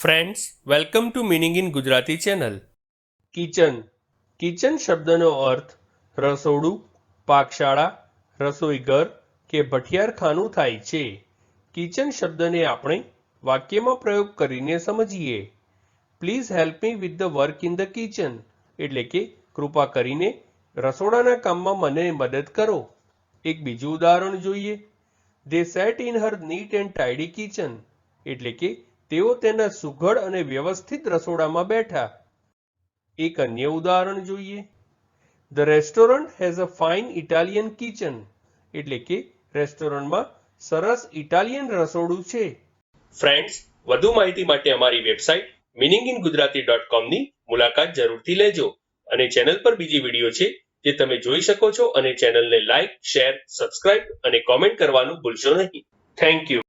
Friends welcome to meaning in Gujarati channel kitchen kitchen શબ્દનો અર્થ રસોડું, પાકશાળા રસોઈઘર કે ભઠિયારખાનું થાય છે. કિચન શબ્દને આપણે વાક્યમાં પ્રયોગ કરીને સમજીએ. Please help me with the work in the kitchen એટલે કે કૃપા કરીને રસોડાના કામમાં મને મદદ કરો. એક બીજું ઉદાહરણ જોઈએ. They set in her neat and tidy kitchen એટલે કે તેઓ તેના સુઘડ અને વ્યવસ્થિત રસોડામાં બેઠા. એક અન્ય ઉદાહરણ જોઈએ. The restaurant has a fine Italian kitchen એટલે કે રેસ્ટોરન્ટમાં સરસ ઇટાલિયન રસોડું છે. ફ્રેન્ડ્સ વધુ માહિતી માટે અમારી website meaning in Gujarati dot કોમની મુલાકાત જરૂરથી લેજો અને ચેનલ પર બીજી વીડિયો છે જે તમે જોઈ શકો છો અને ચેનલને લાઇક શેર સબસ્ક્રાઇબ અને કોમેન્ટ કરવાનું ભૂલશો નહીં. Thank you